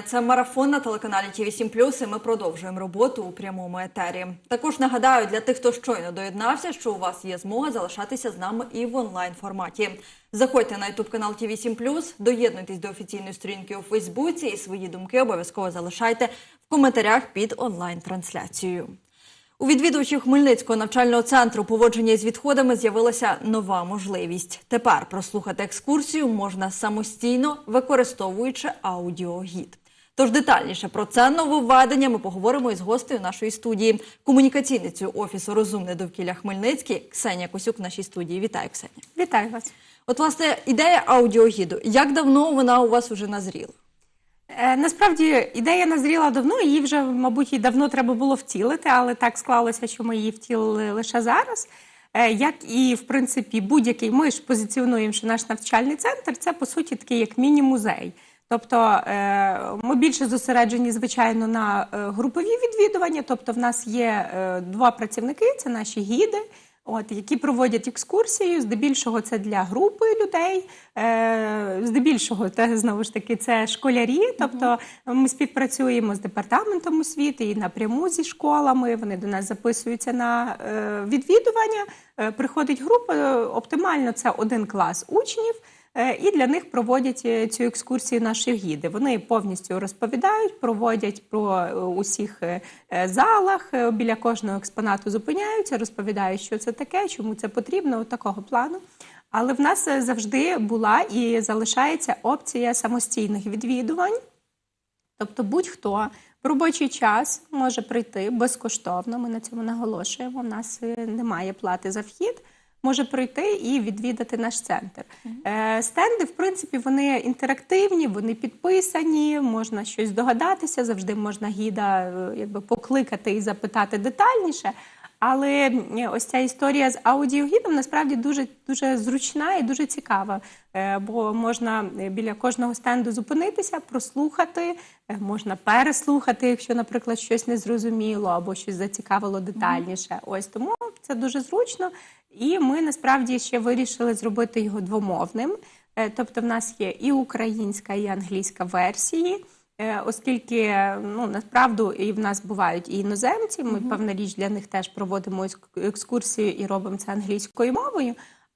Це марафон на телеканалі Ті 7 і ми продовжуємо роботу у прямому етері. Також нагадаю для тих, хто щойно доєднався, що у вас є змога залишатися з нами і в онлайн форматі. Заходьте на ютуб канал Ті 7 доєднуйтесь до офіційної сторінки у Фейсбуці і свої думки обов'язково залишайте в коментарях під онлайн трансляцією. У відвідувачів Хмельницького навчального центру поводження із відходами з'явилася нова можливість. Тепер прослухати екскурсію можна самостійно, використовуючи аудіогід. Тож детальніше про це нововведення ми поговоримо із гостею нашої студії, комунікаційницею офісу Розумне довкілля Хмельницький Ксенія Косюк в нашій студії. Вітаю, Ксенія. Вітаю вас. От, власне, ідея аудіогіду. Як давно вона у вас вже назріла? Е, насправді ідея назріла давно, її вже, мабуть, і давно треба було втілити, але так склалося, що ми її втілили лише зараз. Е, як і, в принципі, будь-який, ми ж позиціонуємо, що наш навчальний центр це по суті такий як міні-музей. Тобто е, ми більше зосереджені, звичайно, на е, групові відвідування. Тобто, в нас є е, два працівники, це наші гіди. От, які проводять екскурсію, здебільшого це для групи людей, здебільшого те, знову ж таки це школярі. Тобто ми співпрацюємо з департаментом освіти і напряму зі школами. Вони до нас записуються на відвідування. Приходить група. Оптимально це один клас учнів. Е, І для них проводять е, цю екскурсію наші гіди. Вони повністю розповідають, проводять про е, усіх залах, біля кожного експонату зупиняються, розповідають, що це таке, чому це потрібно, от такого плану. Але в нас завжди була і залишається опція самостійних відвідувань. Тобто будь-хто в робочий час може прийти безкоштовно. Ми на цьому наголошуємо. У нас немає плати за вхід. Може прийти і відвідати наш центр. Е, Стенди, в принципі, вони інтерактивні, вони підписані, можна щось догадатися, завжди можна гіда е, якби покликати і запитати детальніше. Але е, ось ця історія з аудіогідом насправді дуже дуже зручна і дуже цікава, бо можна біля кожного стенду зупинитися, прослухати, можна переслухати, якщо, наприклад, щось не зрозуміло або щось зацікавило детальніше. Ось тому це дуже зручно. І ми насправді ще вирішили зробити його двомовним. Е, Тобто, в нас є і українська, і англійська версії. Е, Оскільки ну насправді і в нас бувають і іноземці, ми певна річ для них теж проводимо екскурсію і робимо це англійською мовою.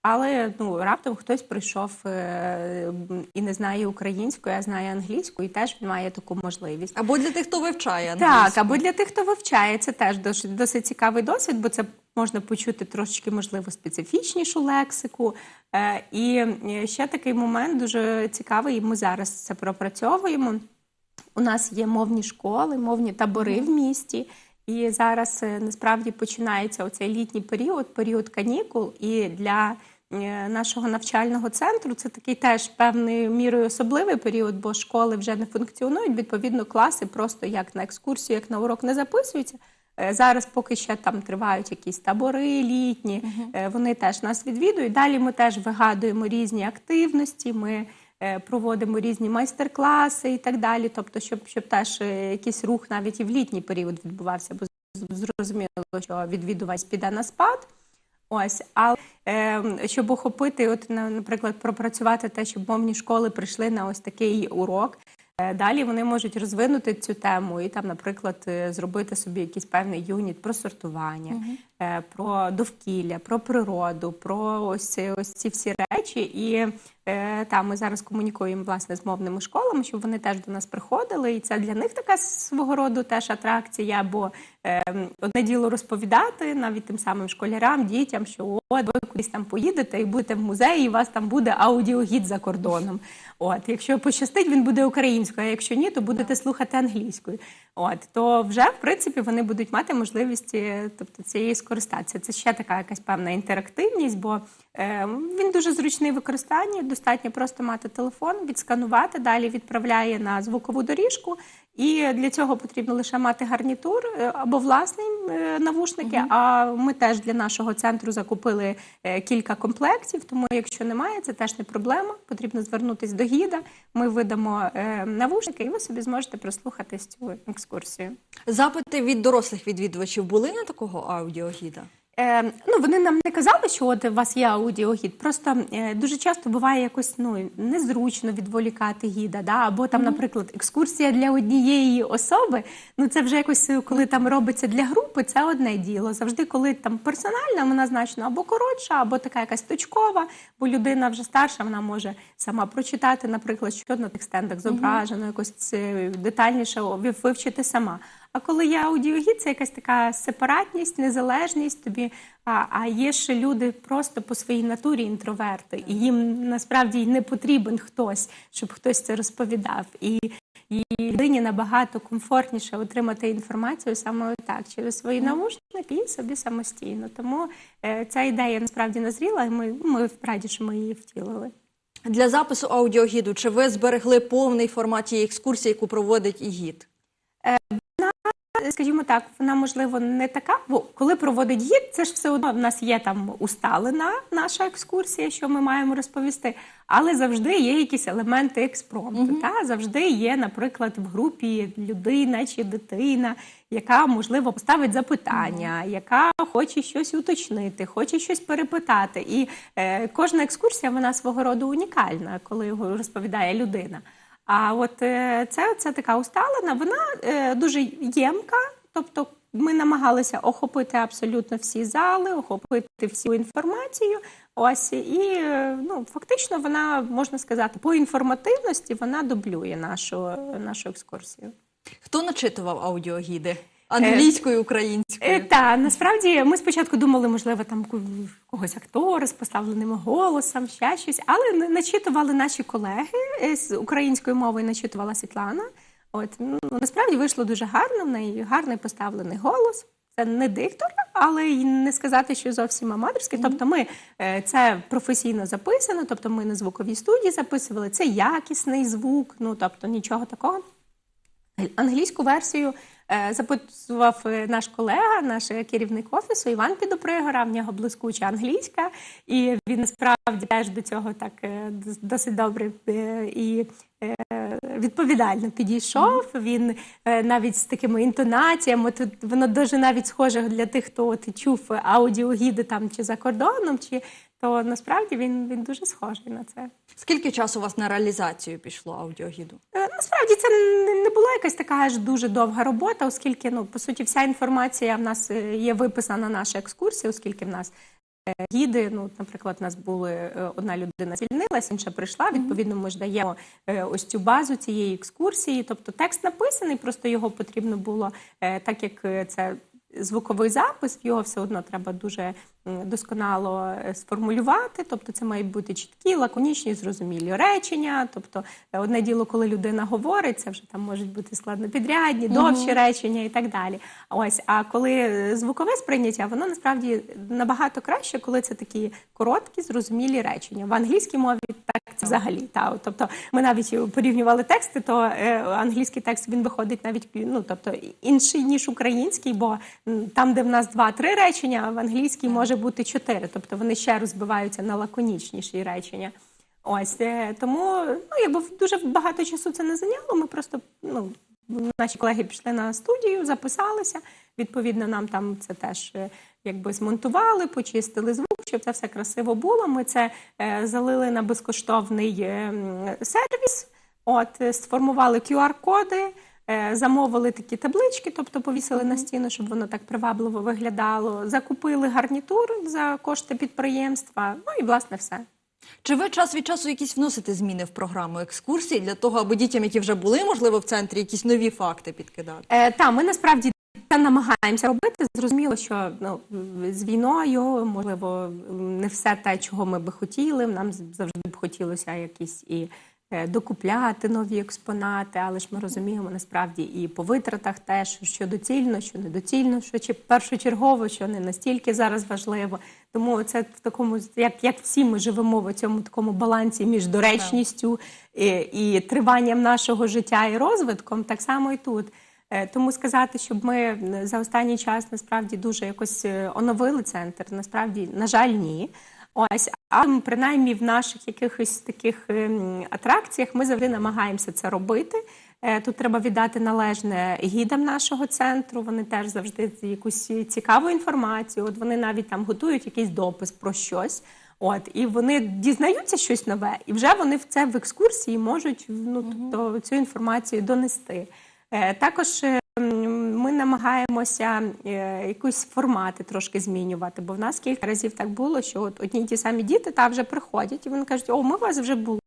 Але ну раптом хтось прийшов е, і не знає української, а знає англійську, і теж він має таку можливість. Або для тих, хто вивчає англійську. Так, або для тих, хто вивчає, це теж досить, досить цікавий досвід, бо це можна почути трошечки, можливо, специфічнішу лексику. Е, і е, ще такий момент дуже цікавий, і ми зараз це пропрацьовуємо. У нас є мовні школи, мовні табори в місті. І зараз е, насправді починається оцей літній період, період канікул. І для нашого навчального центру це такий теж певною мірою особливий період, бо школи вже не функціонують. Відповідно, класи просто як на екскурсію, як на урок не записуються. Е, Зараз поки ще там тривають якісь табори літні, е, вони теж нас відвідують. Далі ми теж вигадуємо різні активності. Ми е, проводимо різні майстер-класи і так далі. Тобто, щоб, щоб теж якийсь рух навіть і в літній період відбувався, бо зрозуміло, що відвідувач піде на спад. Ось, але е, щоб охопити, от на- наприклад, пропрацювати те, щоб мовні школи прийшли на ось такий урок. Е, Далі вони можуть розвинути цю тему і там, наприклад, е, зробити собі якийсь певний юніт про сортування, про довкілля, про природу, про ось ось ці всі речі. І е, там ми зараз комунікуємо власне з мовними школами, щоб вони теж до нас приходили. І це для них така свого роду теж атракція. Бо е, одне діло розповідати навіть тим самим школярам, дітям, що от ви кудись там поїдете і будете в музеї, і у вас там буде аудіогід за кордоном. От, якщо пощастить, він буде українською, а якщо ні, то будете слухати англійською. От то вже в принципі вони будуть мати можливість е, тобто цієї скористатися. Це ще така якась певна інтерактивність, бо е, він дуже зручний в використанні. Достатньо просто мати телефон, відсканувати, далі відправляє на звукову доріжку. І для цього потрібно лише мати гарнітур е, або власний е, навушники. А ми теж для нашого центру закупили е, кілька комплектів. Тому, якщо немає, це теж не проблема. Потрібно звернутися до гіда. Ми видамо навушники, і ви собі зможете прослухати цю екскурсію. Запити від дорослих відвідувачів були на такого аудіогіда? Е, ну, вони нам не казали, що от у вас є аудіогід. Просто е, дуже часто буває якось ну, незручно відволікати гіда. Да? Або там, наприклад, екскурсія для однієї особи. Ну це вже якось, е, коли там робиться для групи, це одне діло. Завжди, коли там персональна, вона значно або коротша, або така якась точкова, бо людина вже старша, вона може сама прочитати, наприклад, що на тих стендах зображено, якось це детальніше вивчити сама. А коли є аудіогід, це якась така сепаратність, незалежність тобі. А, а є ще люди просто по своїй натурі інтроверти, і їм насправді й не потрібен хтось, щоб хтось це розповідав. І і людині набагато комфортніше отримати інформацію саме так, через свої навушники і собі самостійно. Тому е, ця ідея насправді назріла, і ми, ми раді, що ми її втілили. Для запису аудіогіду чи ви зберегли повний формат тієї екскурсії, яку проводить і гід? Скажімо так, вона можливо не така, бо коли проводить гід, це ж все одно в нас є там усталена наша екскурсія, що ми маємо розповісти, але завжди є якісь елементи експромту. Та завжди є, наприклад, в групі людина чи дитина, яка можливо поставить запитання, яка хоче щось уточнити, хоче щось перепитати. І е, кожна екскурсія вона свого роду унікальна, коли його розповідає людина. А от це, це така усталена, вона е, дуже ємка. Тобто ми намагалися охопити абсолютно всі зали, охопити всю інформацію. Ось і е, ну фактично вона можна сказати по інформативності вона дублює нашу, нашу екскурсію. Хто начитував аудіогіди? Англійською, українською? Е, та насправді ми спочатку думали, можливо, там когось актора з поставленим голосом, ще щось, але начитували наші колеги е, з українською мовою. Начитувала Світлана. От ну насправді вийшло дуже гарно. В неї гарний поставлений голос. Це не диктор, але й не сказати, що зовсім аматорський. Тобто, ми е, це професійно записано, тобто ми на звуковій студії записували. Це якісний звук, ну тобто нічого такого. Англійську версію е, записував е, наш колега, наш керівник офісу Іван Підопригора. В нього блискуча англійська, і він насправді теж до цього так е, досить добре і відповідально підійшов. Він навіть з такими інтонаціями. Тут воно дуже навіть схоже для тих, хто от чув аудіогіди там чи за кордоном, чи то насправді він, він дуже схожий на це. Скільки часу у вас на реалізацію пішло аудіогіду? Е, Насправді це не- була якась така аж дуже довга робота, оскільки ну по суті вся інформація в нас е, є виписана на наша екскурсія, оскільки в нас е, гіди. Ну, наприклад, у нас були одна людина звільнилась, інша прийшла. Відповідно, ми ж даємо ось цю базу цієї екскурсії. Тобто текст написаний, просто його потрібно було, так як це. Звуковий запис його все одно треба дуже досконало е, сформулювати. Тобто, це мають бути чіткі, лаконічні, зрозумілі речення. Тобто, е, одне діло, коли людина говорить, це вже там можуть бути складнопідрядні, довші речення і так далі. Ось, а коли е, звукове сприйняття, воно насправді набагато краще, коли це такі короткі, зрозумілі речення. В англійській мові так це взагалі. Та, тобто, ми навіть порівнювали тексти, то е, англійський текст він виходить навіть ну, тобто, інший ніж український, бо там, де в нас два-три речення, в англійській може бути чотири. Тобто вони ще розбиваються на лаконічніші речення. Ось е, тому ну якби дуже багато часу це не зайняло. Ми просто ну наші колеги пішли на студію, записалися. Відповідно, нам там це теж е, якби змонтували, почистили звук, щоб це все красиво було. Ми це е, залили на безкоштовний е, сервіс. От сформували QR-коди. Е, Замовили такі таблички, тобто повісили на стіну, щоб воно так привабливо виглядало. Закупили гарнітур за кошти підприємства. Ну і власне все. Чи ви час від часу якісь вносите зміни в програму екскурсій для того, аби дітям, які вже були, можливо, в центрі, якісь нові факти підкидати? Е, та ми насправді це намагаємося робити. Зрозуміло, що ну з війною можливо не все те, чого ми би хотіли. Нам завжди б хотілося якісь і. Е, Докупляти нові експонати, але ж ми розуміємо насправді і по витратах теж, що доцільно, що недоцільно, що чи першочергово, що не настільки зараз важливо. Тому це в такому, як, як всі ми живемо в цьому такому балансі між доречністю і, і триванням нашого життя і розвитком, так само і тут. Е, Тому сказати, щоб ми е, за останній час насправді дуже якось е, оновили центр, насправді, на жаль, ні. Ось, але принаймні в наших якихось таких ем, атракціях ми завжди намагаємося це робити. Е, Тут треба віддати належне гідам нашого центру. Вони теж завжди якусь цікаву інформацію. От вони навіть там готують якийсь допис про щось. От і вони дізнаються щось нове, і вже вони в це в екскурсії можуть ну тобто цю інформацію донести. Е, Також е, м, ми намагаємося якусь якісь формати трошки змінювати, бо в нас кілька разів так було, що от одні ті самі діти та вже приходять, і вони кажуть, о, ми у вас вже були.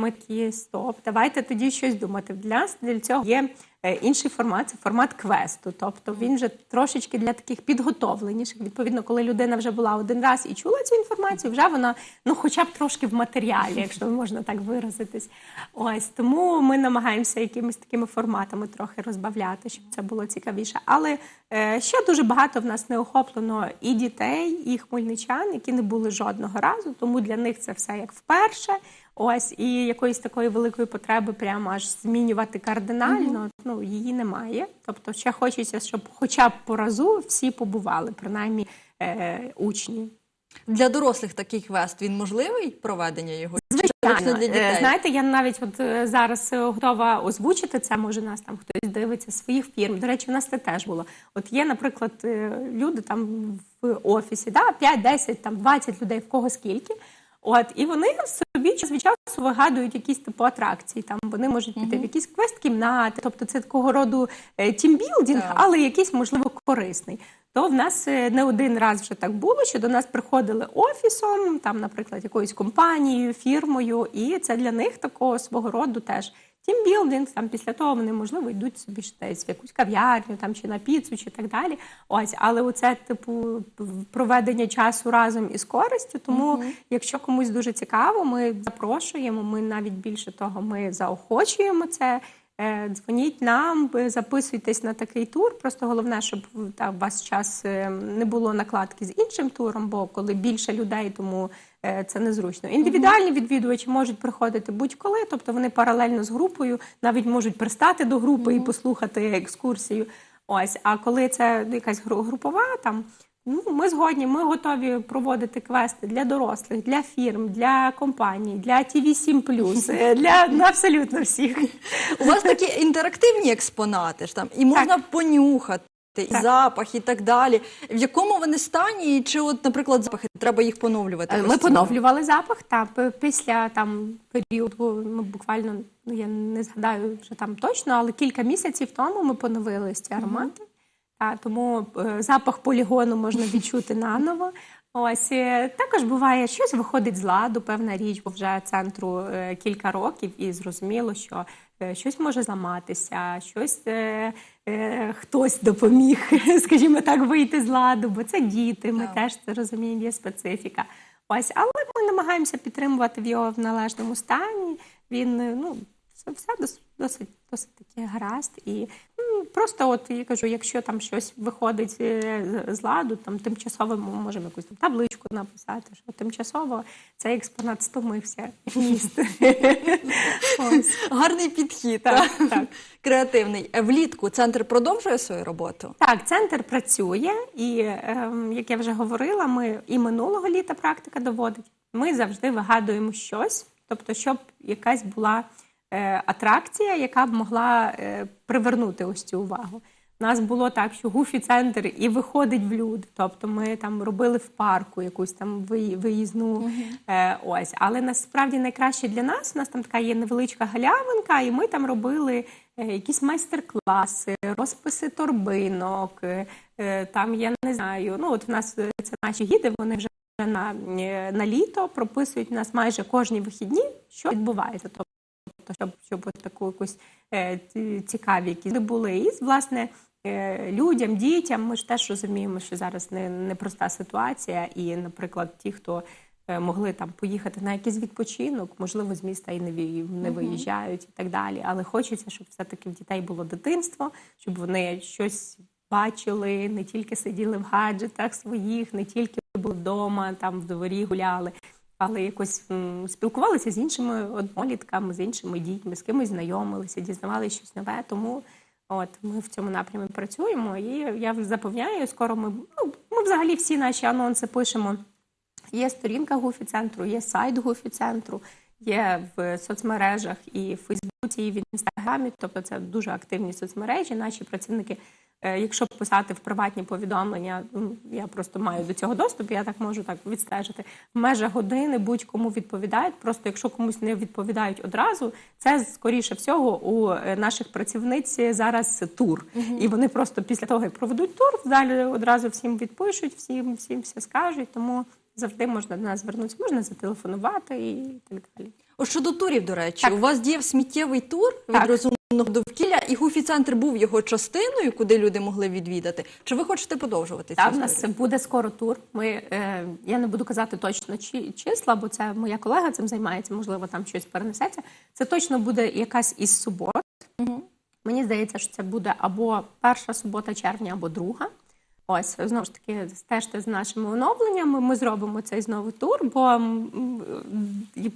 Ми такі стоп, давайте тоді щось думати. Для нас для цього є е, інший формат, це формат квесту. Тобто він вже трошечки для таких підготовленіших. Відповідно, коли людина вже була один раз і чула цю інформацію, вже вона ну, хоча б трошки в матеріалі, якщо можна так виразитись. Ось тому ми намагаємося якимись такими форматами трохи розбавляти, щоб це було цікавіше. Але е, ще дуже багато в нас не охоплено і дітей, і хмельничан, які не були жодного разу. Тому для них це все як вперше. Ось і якоїсь такої великої потреби прямо аж змінювати кардинально. Ну її немає. Тобто, ще хочеться, щоб хоча б по разу всі побували, принаймні е, учні. Для дорослих такий квест він можливий проведення його? Звичайно, для Е, дітей? знаєте, я навіть от е, зараз е, готова озвучити це. Може, нас там хтось дивиться своїх фірм. До речі, у нас це теж було. От є, наприклад, люди там в офісі, да, 5, 10, там 20 людей, в кого скільки. От і вони собі час від часу вигадують якісь типу атракції. Там вони можуть піти в якісь квест-кімнати, тобто це такого роду тімбілдінг, тімбілдинг, але якийсь можливо корисний. То в нас е, не один раз вже так було, що до нас приходили офісом, там, наприклад, якоюсь компанією, фірмою, і це для них такого свого роду теж тімбілдинг. Там після того вони можливо йдуть собі ж десь в якусь кав'ярню, там чи на піцу, чи так далі. Ось, але оце типу проведення часу разом із користю. Тому, якщо комусь дуже цікаво, ми запрошуємо. Ми навіть більше того, ми заохочуємо це. Е, Дзвоніть нам, записуйтесь на такий тур. Просто головне, щоб та, у вас час е, не було накладки з іншим туром, бо коли більше людей, тому е, це незручно. Індивідуальні відвідувачі можуть приходити будь-коли, тобто вони паралельно з групою навіть можуть пристати до групи і послухати екскурсію. Ось, а коли це якась групова там. Ну, ми згодні, ми готові проводити квести для дорослих, для фірм, для компаній, для TV7+, е, для ну, абсолютно всіх. У вас такі інтерактивні експонати ж там, і можна понюхати. І Так. запах, і так далі. В якому вони стані, чи, от, наприклад, запахи треба їх поновлювати? Е, Ми постійно? поновлювали запах. Та після там періоду, ну буквально ну я не згадаю вже там точно, але кілька місяців тому ми поновили ці аромати. Та, тому е, запах полігону можна відчути наново. Ось е, також буває, щось виходить з ладу, певна річ, бо вже центру е, кілька років, і зрозуміло, що е, щось може зламатися, щось е, е, хтось допоміг, скажімо так, вийти з ладу, бо це діти. Ми Так. теж це розуміємо, є специфіка. Ось, але ми намагаємося підтримувати в його в належному стані. Він ну все, все досить досить таки гаразд. І ну, просто, от я кажу, якщо там щось виходить е, з- ладу, там тимчасово ми можемо якусь там табличку написати, що тимчасово цей експонат стомився. Гарний підхід, Так, креативний. Е, Влітку центр продовжує свою роботу? Так, центр працює, і ем, як я вже говорила, ми і минулого літа практика доводить. Ми завжди вигадуємо щось, тобто, щоб якась була атракція, яка б могла е, привернути ось цю увагу. У нас було так, що гуфі центр і виходить в люди. Тобто ми там робили в парку якусь там виї- виїзну. Е, ось. Але насправді найкраще для нас, у нас там така є невеличка галявинка, і ми там робили е, якісь майстер-класи, розписи торбинок. е, е, Там я не знаю. Ну от в нас е, це наші гіди, вони вже на, е, на літо прописують у нас майже кожні вихідні, що відбувається. Тобто, щоб, щоб от таку якусь е, ці- цікаві якісь були. І, власне, е, людям, дітям, ми ж теж розуміємо, що зараз не, непроста ситуація. І, наприклад, ті, хто е, могли там поїхати на якийсь відпочинок, можливо, з міста і не, ві- не виїжджають і так далі. Але хочеться, щоб все-таки в дітей було дитинство, щоб вони щось бачили, не тільки сиділи в гаджетах своїх, не тільки були вдома, там в дворі гуляли, але якось спілкувалися з іншими однолітками, з іншими дітьми, з кимось знайомилися, дізнавалися щось нове. Тому от ми в цьому напрямі працюємо. І я запевняю, скоро ми ну, ми взагалі всі наші анонси пишемо. Є сторінка Гуфі центру, є сайт Гуфі центру, є в соцмережах і в Фейсбуці і в інстаграмі. Тобто це дуже активні соцмережі. Наші працівники, якщо писати в приватні повідомлення, я просто маю до цього доступ, я так можу так відстежити. В межах години будь-кому відповідають. Просто якщо комусь не відповідають одразу, це скоріше всього у е, наших працівниць зараз тур. І вони просто після того, як проведуть тур, в залі одразу всім відпишуть, всім, всім все скажуть. Тому завжди можна до нас звернутися, можна зателефонувати і так далі. О, щодо турів, до речі, Так. у вас діяв сміттєвий тур розумного довкілля, і Гуфі-центр був його частиною, куди люди могли відвідати. Чи ви хочете продовжувати Та цю в нас буде скоро тур. Ми е, я не буду казати точно чи, числа, бо це моя колега цим займається. Можливо, там щось перенесеться. Це точно буде якась із субот. Мені здається, що це буде або перша субота червня, або друга. Ось знову ж таки стежте з нашими оновленнями. Ми зробимо цей знову тур. Бо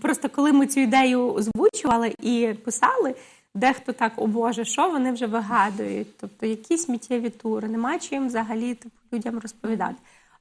просто коли ми цю ідею озвучували і писали, дехто так, о Боже, що вони вже вигадують? Тобто, які сміттєві тури, нема чим взагалі типу, людям розповідати.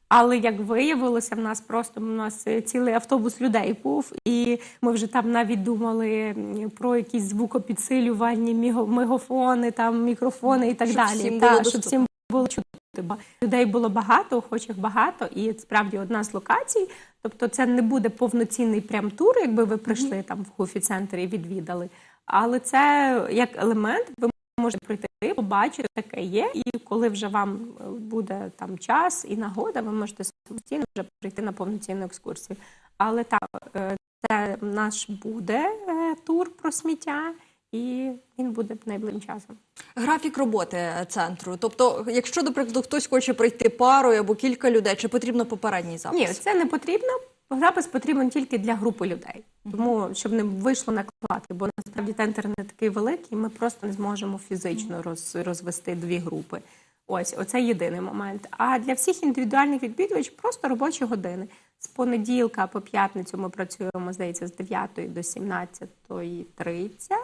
Але як виявилося, в нас просто у нас е, цілий автобус людей був, і ми вже там навіть думали про якісь звукопідсилювальні мегафони, там мікрофони і так Щоб далі. всім Та, було щоб всім було чути. Бо людей було багато, охочих багато, і справді одна з локацій. Тобто, це не буде повноцінний прям тур, якби ви прийшли там в Хуфі центр і відвідали. Але це як елемент, ви можете прийти, побачити, таке є. І коли вже вам буде там час і нагода, ви можете самостійно вже прийти на повноцінну екскурсію. Але так, е, це наш буде е, тур про сміття, і він буде найближчим часом. Графік роботи центру. Тобто, якщо, до прикладу, хтось хоче прийти парою або кілька людей, чи потрібно попередній запис? Ні, це не потрібно. Запис потрібен тільки для групи людей, тому щоб не вийшло накладки, бо насправді центр не такий великий, ми просто не зможемо фізично роз, розвести дві групи. Ось, оце єдиний момент. А для всіх індивідуальних відвідувачів просто робочі години. З понеділка по п'ятницю ми працюємо, здається, з 9 до 17.30,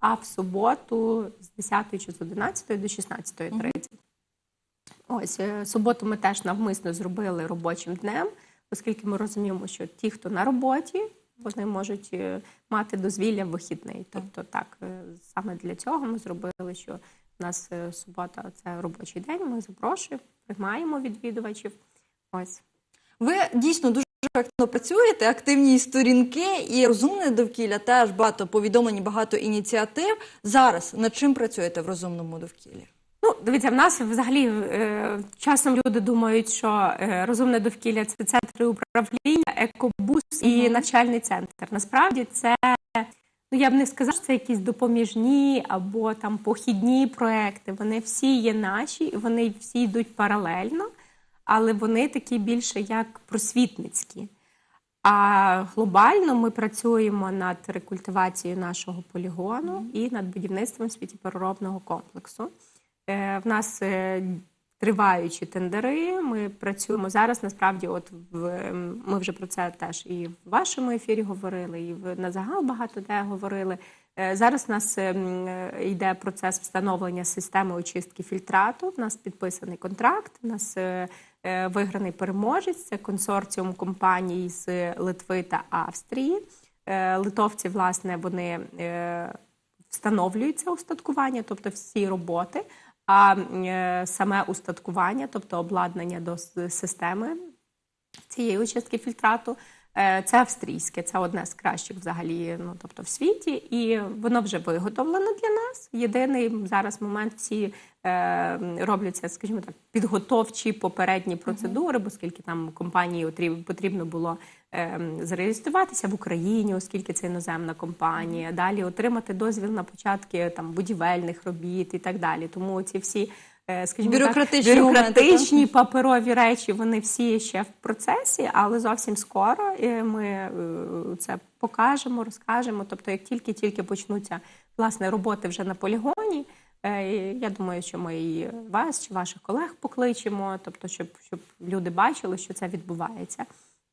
а в суботу з 10 чи з 11 до 16.30. Ось е, суботу ми теж навмисно зробили робочим днем, оскільки ми розуміємо, що ті, хто на роботі, вони можуть е, мати дозвілля в вихідний. Тобто, так е, саме для цього ми зробили, що в нас е, субота це робочий день. Ми запрошуємо, приймаємо відвідувачів. Ось. Ви дійсно дуже активно працюєте, активні сторінки і розумне довкілля теж багато повідомлень, багато ініціатив. Зараз над чим працюєте в розумному довкіллі? Ну, дивіться, в нас взагалі е, часом люди думають, що е, розумне довкілля це, це центри управління, екобус і Мгм. навчальний центр. Насправді це ну я б не сказала, що це якісь допоміжні або там похідні проекти. Вони всі є наші, вони всі йдуть паралельно, але вони такі більше як просвітницькі. А глобально ми працюємо над рекультивацією нашого полігону і над будівництвом світіпереробного комплексу. Е, В нас е, триваючі тендери. Ми працюємо зараз. Насправді, от в ем, ми вже про це теж і в вашому ефірі говорили, і в на загал багато де говорили. Е, Зараз у нас ем, е, йде процес встановлення системи очистки фільтрату. У нас підписаний контракт. У нас е, виграний переможець. Це консорціум компаній з Литви та Австрії. Литовці, власне, вони встановлюють це устаткування, тобто всі роботи. А е, саме устаткування, тобто обладнання до системи цієї очистки фільтрату, е, це австрійське, це одне з кращих взагалі, ну тобто в світі, і воно вже виготовлено для нас. Єдиний зараз момент всі е, робляться, скажімо так, підготовчі попередні процедури, бо оскільки там компанії потрібно було зареєструватися в Україні, оскільки це іноземна компанія, далі отримати дозвіл на початки там будівельних робіт і так далі. Тому ці всі. е, Скажімо Бюрократичні так, бюрократичні паперові речі, вони всі ще в процесі, але зовсім скоро ми е, це покажемо, розкажемо. Тобто, як тільки-тільки почнуться власне роботи вже на полігоні, е, я думаю, що ми і вас чи ваших колег покличемо, тобто, щоб, щоб люди бачили, що це відбувається.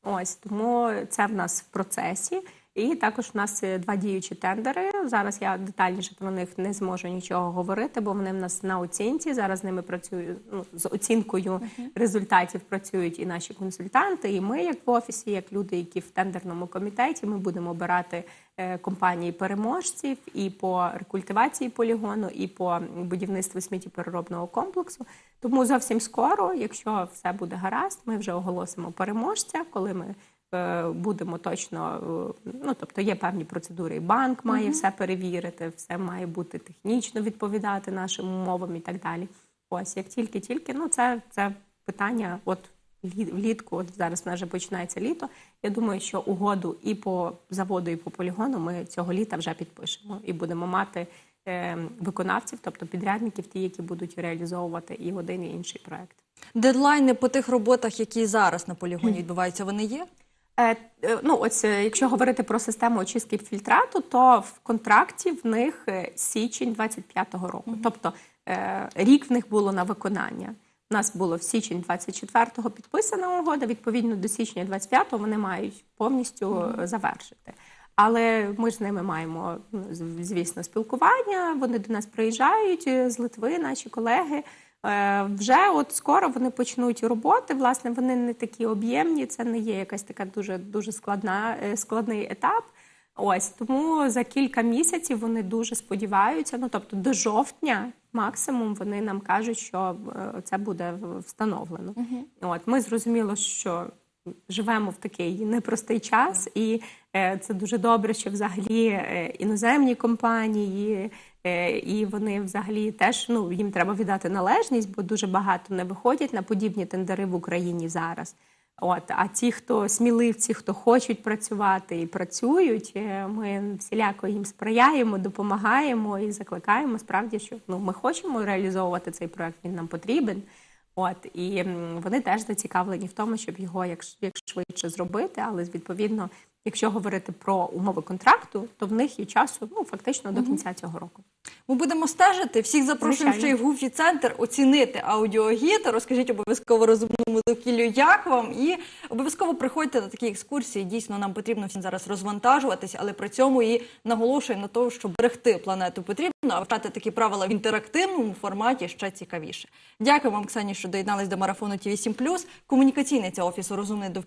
Ось тому це в нас в процесі. І також у нас е, два діючі тендери. Зараз я детальніше про них не зможу нічого говорити, бо вони в нас на оцінці. Зараз з ними працюю ну, з оцінкою результатів працюють і наші консультанти, і ми, як в офісі, як люди, які в тендерному комітеті, ми будемо обирати е, компанії переможців і по рекультивації полігону, і по будівництву сміттєпереробного комплексу. Тому зовсім скоро, якщо все буде гаразд, ми вже оголосимо переможця, коли ми будемо точно, е, ну тобто є певні процедури. і Банк має все перевірити, все має бути технічно відповідати нашим умовам і так далі. Ось як тільки-тільки, ну це, це питання, от лі- влітку, от зараз в нас вже починається літо. Я думаю, що угоду і по заводу, і по полігону ми цього літа вже підпишемо і будемо мати е, виконавців, тобто підрядників, ті, які будуть реалізовувати і один, і інший проект. Дедлайни по тих роботах, які зараз на полігоні відбуваються, вони є? Е, е, ну, ось е, якщо говорити про систему очистки фільтрату, то в контракті в них січень 25-го року. Тобто е, рік в них було на виконання. У нас було в січень 24-го підписана угода. Відповідно до січня 25-го вони мають повністю е, завершити. Але ми ж з ними маємо ну, звісно спілкування. Вони до нас приїжджають з Литви, наші колеги. Е, Вже от скоро вони почнуть роботи. Власне, вони не такі об'ємні. Це не є якась така дуже дуже складна е, складний етап. Ось тому за кілька місяців вони дуже сподіваються. Ну тобто до жовтня максимум вони нам кажуть, що е, це буде встановлено. встановлено. От ми зрозуміло, що живемо в такий непростий час, і е, це дуже добре, що взагалі е, іноземні компанії. е, І вони взагалі теж ну їм треба віддати належність, бо дуже багато не виходять на подібні тендери в Україні зараз. От а ті, хто сміливці, хто хочуть працювати і працюють, ми всіляко їм сприяємо, допомагаємо і закликаємо справді, що ну ми хочемо реалізовувати цей проект. Він нам потрібен. От і вони теж зацікавлені в тому, щоб його як, як швидше зробити. Але відповідно, якщо говорити про умови контракту, то в них є часу ну фактично до кінця цього року. Ми будемо стежити. Всіх запрошуємо в Гуфі центр оцінити аудіогід. Розкажіть обов'язково розумному довкіллю, як вам, і обов'язково приходьте на такі екскурсії. Дійсно, нам потрібно всім зараз розвантажуватись, але при цьому і наголошую на тому, що берегти планету потрібно, а вважати такі правила в інтерактивному форматі ще цікавіше. Дякую вам, Ксані, що доєднались до марафону Ті 7 Комунікаційниця офісу Розумний довкілля